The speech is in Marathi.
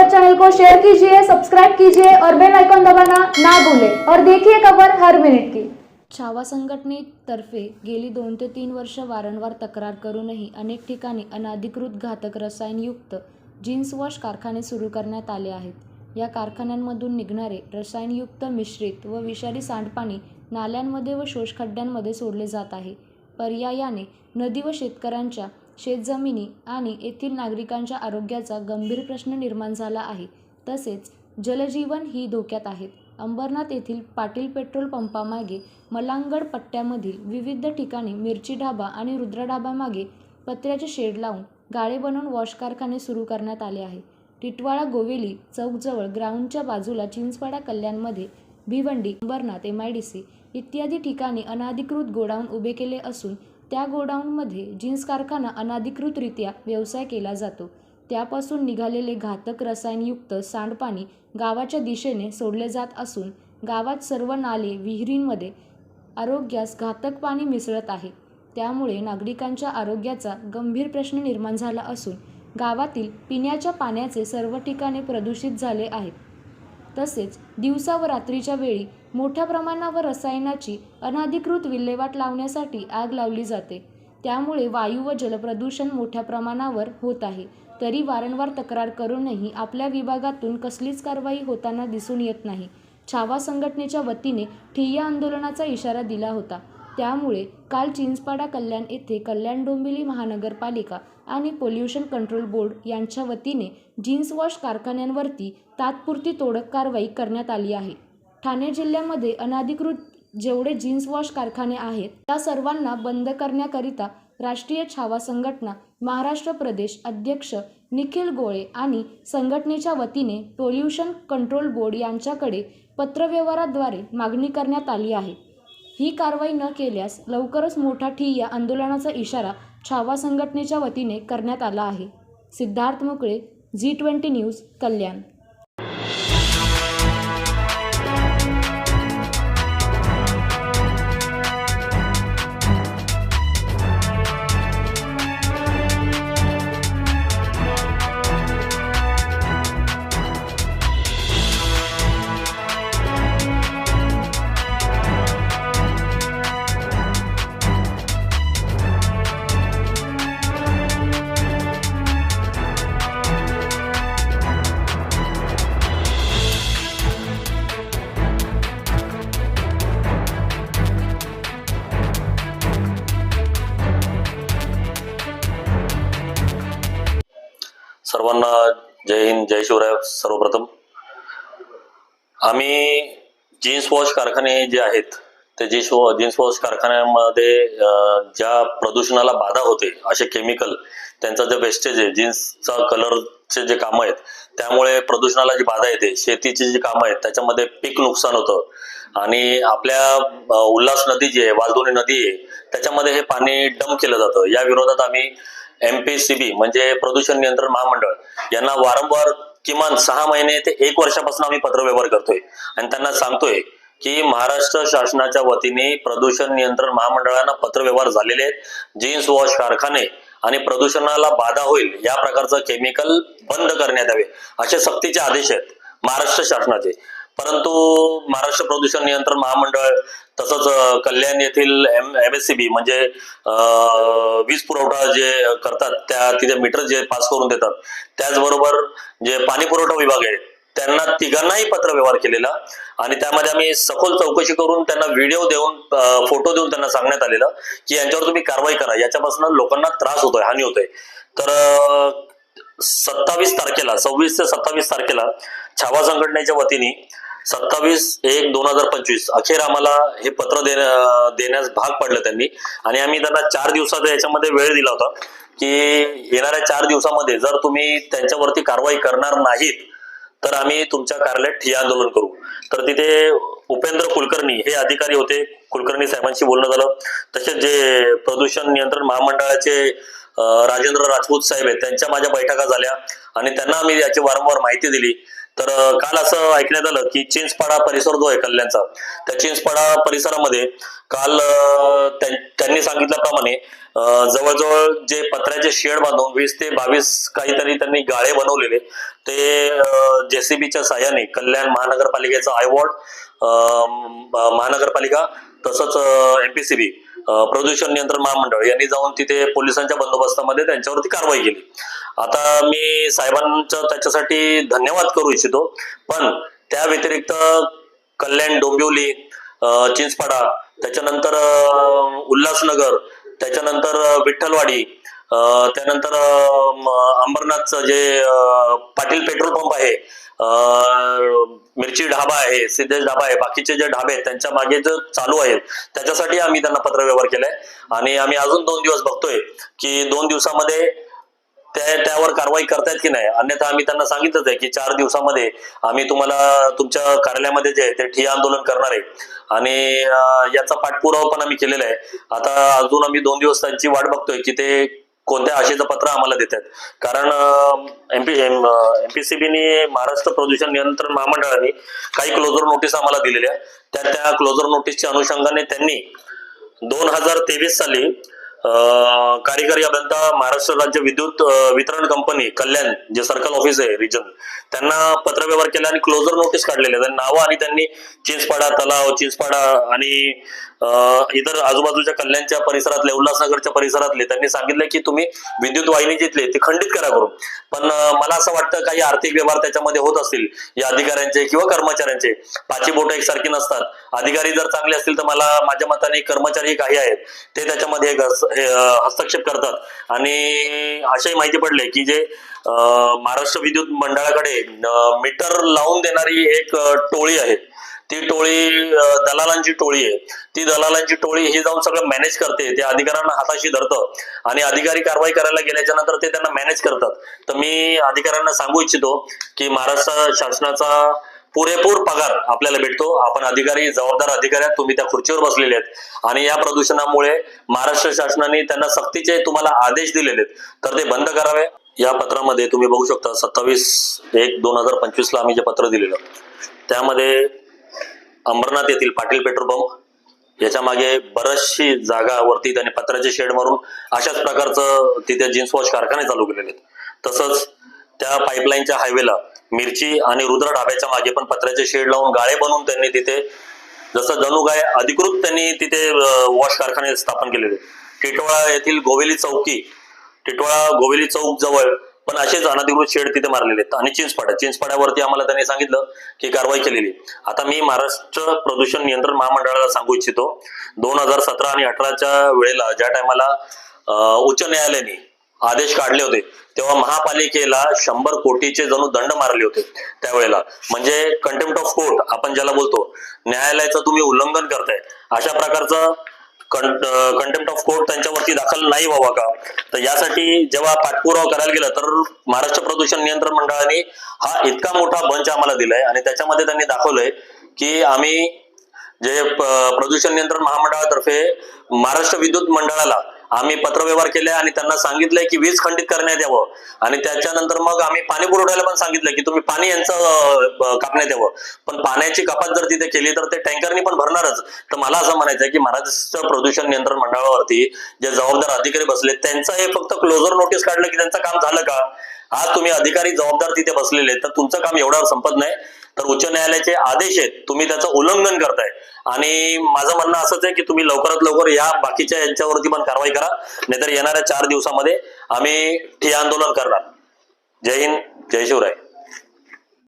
चैनल को शेयर कीजिए सब्सक्राइब कीजिए और बेल आइकॉन दबाना ना भूलें। और देखिए खबर हर मिनट की। छावा संघटनेतर्फे गेली दोन ते तीन वर्ष वारंवार तक्रार करूनही अनेक ठिकाणी अनाधिकृत घातक रसायनयुक्त जीन्स वॉश कारखाने सुरू करण्यात आले आहेत. या कारखान्यांमधून निघणारे रसायनयुक्त मिश्रित व विषारी सांडपाणी नाल्यांमध्ये व शोषखड्ड्यांमध्ये सोडले जात आहे. पर्यायाने नदी व शेतकऱ्यांच्या शेतजमिनी आणि येथील नागरिकांच्या आरोग्याचा गंभीर प्रश्न निर्माण झाला आहे. तसेच जलजीवन ही धोक्यात आहेत अंबरनाथ येथील पाटील पेट्रोल पंपामागे मलांगड पट्ट्यामधील विविध ठिकाणी मिरची ढाबा आणि रुद्र ढाबामागे पत्र्याचे शेड लावून गाळे बनवून वॉश कारखाने सुरू करण्यात आले आहे. टिटवाळा गोवेली चौकजवळ ग्राउंडच्या बाजूला चिंचपाडा कल्याणमध्ये Bhiwandi Ambernath M I D C इत्यादी ठिकाणी अनाधिकृत गोडाऊन उभे केले असून त्या गोडाऊनमध्ये जीन्स कारखाना अनाधिकृतरित्या व्यवसाय केला जातो. त्यापासून निघालेले घातक रसायनयुक्त सांडपाणी गावाच्या दिशेने सोडले जात असून गावात सर्व नाले विहिरींमध्ये आरोग्यास घातक पाणी मिसळत आहे. त्यामुळे नागरिकांच्या आरोग्याचा गंभीर प्रश्न निर्माण झाला असून गावातील पिण्याच्या पाण्याचे सर्व ठिकाणे प्रदूषित झाले आहेत. तसेच दिवसा व रात्रीच्या वेळी मोठ्या प्रमाणावर रसायनाची अनाधिकृत विल्हेवाट लावण्यासाठी आग लावली जाते. त्यामुळे वायू व जलप्रदूषण मोठ्या प्रमाणावर होत आहे. तरी वारंवार तक्रार करूनही आपल्या विभागातून कसलीच कारवाई होताना दिसून येत नाही. छावा संघटनेच्या वतीने ठिय्या आंदोलनाचा इशारा दिला होता. त्यामुळे काल चिंचपाडा कल्याण येथे कल्याण डोंबिवली महानगरपालिका आणि पोल्युशन कंट्रोल बोर्ड यांच्या वतीने जीन्स वॉश कारखान्यांवरती तात्पुरती तोडक कारवाई करण्यात आली आहे. ठाणे जिल्ह्यामध्ये अनाधिकृत जेवढे जीन्स वॉश कारखाने आहेत त्या सर्वांना बंद करण्याकरिता राष्ट्रीय छावा संघटना महाराष्ट्र प्रदेश अध्यक्ष निखिल गोळे आणि संघटनेच्या वतीने पोल्युशन कंट्रोल बोर्ड यांच्याकडे पत्रव्यवहाराद्वारे मागणी करण्यात आली आहे. ही कारवाई न केल्यास लवकरच मोठा ठिय्या आंदोलनाचा इशारा छावा संघटनेच्या वतीने करण्यात आला आहे. सिद्धार्थ मोकळे झी ट्वेंटी न्यूज कल्याण. सर्वांना जय हिंद जय शिवराय सर्वप्रथम. आम्ही जीन्स वॉश कारखाने जे आहेत ते जीन्स जीन्स वॉश कारखान्यामध्ये ज्या प्रदूषणाला बाधा होते असे केमिकल त्यांचा जे वेस्टेज आहे जीन्सचा कलरचे जे कामं आहेत त्यामुळे प्रदूषणाला जी बाधा येते शेतीची जी कामं आहेत त्याच्यामध्ये पीक नुकसान होतं. आणि आपल्या उल्हास नदी जी आहे वालदुनी नदी आहे त्याच्यामध्ये हे पाणी डंप केलं जातं. या विरोधात आम्ही एमपीसीबी म्हणजे प्रदूषण नियंत्रण महामंडळ यांना वारंवार किमान सहा महिने ते एक वर्षापासून आम्ही पत्रव्यवहार करतोय. आणि त्यांना सांगतोय की महाराष्ट्र शासनाच्या वतीने प्रदूषण नियंत्रण महामंडळांना पत्रव्यवहार झालेले आहेत. जीन्स वॉश कारखाने आणि प्रदूषणाला बाधा होईल या प्रकारचं केमिकल बंद करण्यात यावे असे सक्तीचे आदेश आहेत महाराष्ट्र शासनाचे. परंतु महाराष्ट्र प्रदूषण नियंत्रण महामंडळ तसंच कल्याण येथील M M S C B म्हणजे वीज पुरवठा जे करतात त्या तिथे मीटर जे पास करून देतात त्याचबरोबर जे पाणी पुरवठा विभाग आहे त्यांना तिघांनाही पत्र व्यवहार केलेला आणि त्यामध्ये आम्ही सखोल चौकशी करून त्यांना व्हिडिओ देऊन फोटो देऊन त्यांना सांगण्यात आलेलं की यांच्यावर तुम्ही कारवाई करा. याच्यापासून लोकांना त्रास होतोय हानी होतोय. तर सत्तावीस तारखेला सव्वीस ते सत्तावीस तारखेला छावा संघटनेच्या वतीने सत्तावीस एक दोन हजार पंचवीस अखेर आम्हाला हे पत्र देण्या देण्यास भाग पडलं त्यांनी. आणि आम्ही त्यांना चार दिवसाचा याच्यामध्ये वेळ दिला होता की येणाऱ्या चार दिवसामध्ये जर तुम्ही त्यांच्यावरती कारवाई करणार नाहीत तर आम्ही तुमच्या कार्यालयात ठिय्या आंदोलन करू. तर तिथे उपेंद्र कुलकर्णी हे अधिकारी होते. कुलकर्णी साहेबांशी बोलणं झालं. तसेच जे प्रदूषण नियंत्रण महामंडळाचे राजेंद्र राजपूत साहेब आहेत. त्यांच्या माझ्या बैठका झाल्या आणि त्यांना मी याची वारंवार माहिती दिली. तर काल असं ऐकण्यात आलं की चिंचपाडा परिसर जो आहे कल्याणचा त्या चिंचपाडा परिसरामध्ये काल त्यांनी सांगितल्याप्रमाणे जवळजवळ जे पत्र्याचे शेड बांधून वीस ते बावीस काहीतरी त्यांनी गाळे बनवलेले ते जेसीबीच्या साह्याने कल्याण महानगरपालिकेचा आयवॉर्ड महानगरपालिका तसंच एमपीसीबी प्रदूषण नियंत्रण महामंडळ यांनी जाऊन तिथे पोलिसांच्या बंदोबस्तामध्ये त्यांच्यावरती कारवाई केली. आता मी साहेबांचा त्याच्यासाठी धन्यवाद करू इच्छितो पण त्या व्यतिरिक्त कल्याण डोंबिवली चिंचपाडा त्याच्यानंतर उल्हासनगर त्याच्यानंतर विठ्ठलवाडी त्यानंतर अंबरनाथचं जे पाटील पेट्रोल पंप आहे मिरची ढाबा आहे सिद्धेश ढाबा आहे बाकीचे जे ढाबे आहेत त्यांच्या मागे जे चालू आहेत त्याच्यासाठी आम्ही त्यांना पत्रव्यवहार केलाय. आणि आम्ही अजून दोन दिवस बघतोय की दोन दिवसामध्ये त्या त्यावर कारवाई करतायत की नाही? अन्यथा आम्ही त्यांना सांगितलंच आहे की चार दिवसामध्ये आम्ही तुम्हाला तुमच्या कार्यालयामध्ये जे आहे ते ठिय्या आंदोलन करणार आहे. आणि याचा पाठपुरावा पण आम्ही केलेला आहे. आता अजून आम्ही दोन दिवस त्यांची वाट बघतोय की ते कोणत्या आशेचं पत्र आम्हाला देतात कारण एमपी एमपीसीबीने महाराष्ट्र प्रदूषण नियंत्रण महामंडळाने काही क्लोजर नोटीस आम्हाला दिलेल्या त्या त्या क्लोजर नोटीसच्या अनुषंगाने त्यांनी दोन हजार तेवीस साली कार्यकारी अभियंता महाराष्ट्र राज्य विद्युत वितरण कंपनी कल्याण जे सर्कल ऑफिस आहे रिजन त्यांना पत्रव्यवहार केला आणि क्लोजर नोटीस काढलेले आहेत. नावं आणि त्यांनी चिंचपाडा तलाव चिंचपाडा आणि इतर आजूबाजूच्या कल्याणच्या परिसरातले उल्हासनगरच्या परिसरातले त्यांनी सांगितलं की तुम्ही विद्युत वाहिनी जिथले ते खंडित करा करून. पण मला असं वाटतं काही आर्थिक व्यवहार त्याच्यामध्ये होत असतील या अधिकाऱ्यांचे किंवा कर्मचाऱ्यांचे. पाची बोट एकसारखी नसतात. अधिकारी जर चांगले असतील तर मला माझ्या मताने कर्मचारी काही आहेत ते त्याच्यामध्ये हस्तक्षेप करतात. आणि अशाही माहिती पडले की जे महाराष्ट्र विद्युत मंडळाकडे मीटर लावून देणारी एक टोळी आहे. ती टोळी दलालांची टोळी आहे. ती दलालांची टोळी ही जाऊन सगळं मॅनेज करते. त्या अधिकाऱ्यांना हाताशी धरतं आणि अधिकारी कारवाई करायला गेल्याच्यानंतर ते त्यांना मॅनेज करतात. तर मी अधिकाऱ्यांना सांगू इच्छितो की महाराष्ट्र शासनाचा पुरेपूर पगार आपल्याला भेटतो. आपण अधिकारी जबाबदार अधिकारी तुम्ही त्या खुर्चीवर बसलेले आहेत. आणि या प्रदूषणामुळे महाराष्ट्र शासनाने त्यांना सक्तीचे तुम्हाला आदेश दिलेले आहेत. तर ते बंद करावे. या पत्रामध्ये तुम्ही बघू शकता सत्तावीस एक दोन हजार पंचवीस ला आम्ही जे पत्र दिलेलं त्यामध्ये अंबरनाथ येथील पाटील पेट्रोल पंप याच्या मागे बऱ्याचशी जागा वरती त्यांनी पत्र्याचे शेड मारून अशाच प्रकारचं तिथे जीन्स वॉश कारखाने चालू केलेले आहेत. तसंच त्या पाईपलाईनच्या हायवेला मिरची आणि रुद्र ढाब्याच्या मागे पण पत्र्याचे शेड लावून गाळे बनवून त्यांनी तिथे जसं जणू गाय अधिकृत त्यांनी तिथे वॉश कारखाने स्थापन केलेले टिटवाळा येथील गोवेली चौकी टिटवाळा गोवेली चौक जवळ पण असेच अनधिकृत शेड तिथे मारलेले आहेत. आणि चिंचपाड्या चिंचपाड्यावरती आम्हाला त्यांनी सांगितलं की कारवाई केलेली आता मी महाराष्ट्र प्रदूषण नियंत्रण महामंडळाला सांगू इच्छितो. दोन हजार सतरा आणि अठराच्या वेळेला ज्या टायमाला उच्च न्यायालयाने आदेश काढले होते तेव्हा महापालिकेला शंभर कोटीचे जणू दंड मारले होते त्यावेळेला. म्हणजे कंटेम्प्ट ऑफ कोर्ट आपण ज्याला बोलतो न्यायालयाचं तुम्ही उल्लंघन करताय. अशा प्रकारचं कंटेम्प्ट ऑफ कोर्ट त्यांच्यावरती दाखल नाही व्हावा का? तर यासाठी जेव्हा पाठपुरावा करायला गेला तर महाराष्ट्र प्रदूषण नियंत्रण मंडळाने हा इतका मोठा बंच आम्हाला दिलाय आणि त्याच्यामध्ये त्यांनी दाखवलंय की आम्ही जे प्रदूषण नियंत्रण महामंडळातर्फे महाराष्ट्र विद्युत मंडळाला आम्ही पत्रव्यवहार केले आणि त्यांना सांगितलंय की वीज खंडित करण्यात यावं. आणि त्याच्यानंतर मग आम्ही पाणी पुरवठ्याला पण सांगितलं की तुम्ही पाणी यांचं कापण्यात यावं. पण पाण्याची कपात जर तिथे केली तर ते टँकरनी पण भरणारच. तर मला असं म्हणायचं आहे की महाराष्ट्र प्रदूषण नियंत्रण मंडळावरती जे जबाबदार अधिकारी बसले त्यांचं हे फक्त क्लोजर नोटीस काढलं की त्यांचं काम झालं का? आज तुम्ही अधिकारी जबाबदार तिथे बसलेले तर तुमचं काम एवढ्यावर संपत नाही. तर उच्च न्यायालयाचे आदेश आहेत तुम्ही त्याचं उल्लंघन करताय. आणि माझं म्हणणं असंच आहे की तुम्ही लवकरात लवकर या बाकीच्या यांच्यावरती पण कारवाई करा. नाहीतर येणाऱ्या चार दिवसामध्ये आम्ही ठिय्या आंदोलन करणार. जय हिंद जय शिवराय.